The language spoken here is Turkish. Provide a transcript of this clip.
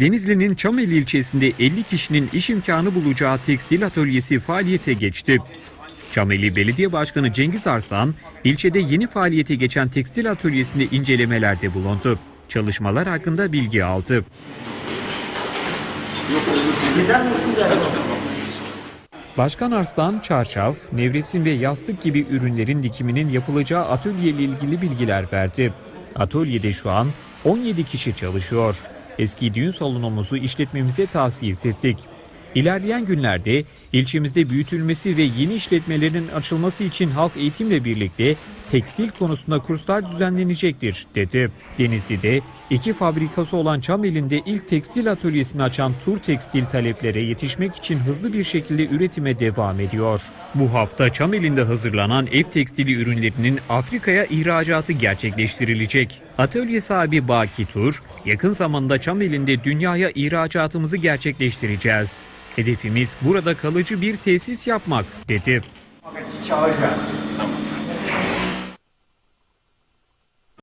Denizli'nin Çameli ilçesinde 50 kişinin iş imkanı bulacağı tekstil atölyesi faaliyete geçti. Çameli Belediye Başkanı Cengiz Arslan, ilçede yeni faaliyete geçen tekstil atölyesinde incelemelerde bulundu. Çalışmalar hakkında bilgi aldı. Başkan Arslan, çarşaf, nevresim ve yastık gibi ürünlerin dikiminin yapılacağı atölye ile ilgili bilgiler verdi. Atölyede şu an 17 kişi çalışıyor. Eski düğün salonumuzu işletmemize tahsis ettik. İlerleyen günlerde ilçemizde büyütülmesi ve yeni işletmelerin açılması için halk eğitimle birlikte tekstil konusunda kurslar düzenlenecektir, dedi. Denizli'de iki fabrikası olan Çameli'nde ilk tekstil atölyesini açan Tur Tekstil taleplere yetişmek için hızlı bir şekilde üretime devam ediyor. Bu hafta Çameli'nde hazırlanan ev tekstili ürünlerinin Afrika'ya ihracatı gerçekleştirilecek. Atölye sahibi Baki Tur, yakın zamanda Çameli'nde dünyaya ihracatımızı gerçekleştireceğiz. Hedefimiz burada kalıcı bir tesis yapmak, dedi. Çağıracağız.